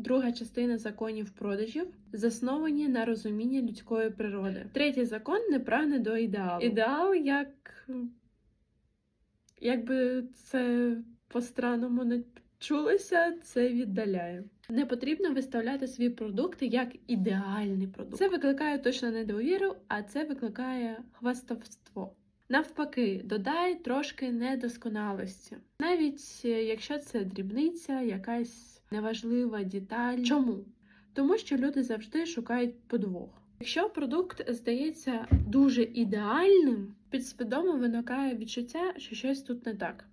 Друга частина законів продажів засновані на розумінні людської природи. Третій закон не прагне до ідеалу. Ідеал, як якби це по-странному не чулося, це віддаляє. Не потрібно виставляти свої продукти як ідеальний продукт. Це викликає точно не довіру, а це викликає хвастовство. Навпаки, додай трошки недосконалості, навіть е, якщо це дрібниця, якась неважлива деталь. Чому? Тому що люди завжди шукають подвох. Якщо продукт здається дуже ідеальним, підсвідомо виникає відчуття, що щось тут не так.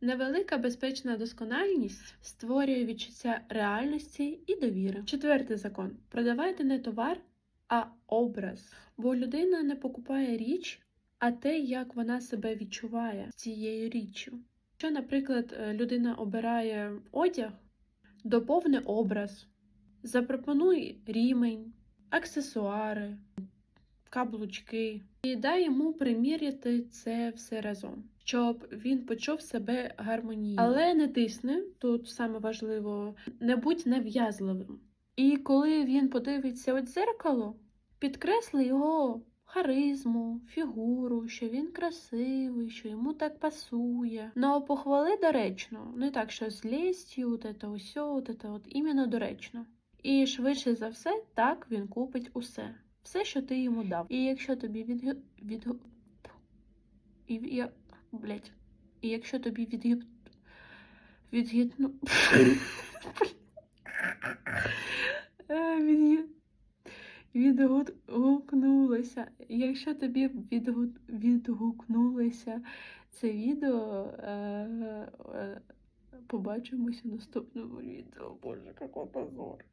Невелика безпечна доскональність створює відчуття реальності і довіри. Четвертий закон: продавайте не товар, а образ. Бо людина не покупає річ, а те, як вона себе відчуває з цією річчю. Якщо, наприклад, людина обирає одяг, доповни образ, запропонуй рімень, аксесуари, каблучки і дай йому приміряти це все разом, щоб він почув себе гармонійно. Але не тисни, тут саме важливо, не будь нав'язливим. І коли він подивиться у дзеркало, підкресли його харизму, фігуру, що він красивий, що йому так пасує. Ну, похвали доречно, не так, що з лестю, от це усьо, от це от іменно доречно. І швидше за все, так він купить усе. Все, що ти йому дав. І якщо тобі від... від... І я... Блять. І якщо тобі від... Відгідно... Е, Від... Відгукнулося. Якщо тобі відгу... відгукнулося це відео, е... е... побачимося в наступному відео. Боже, який позор.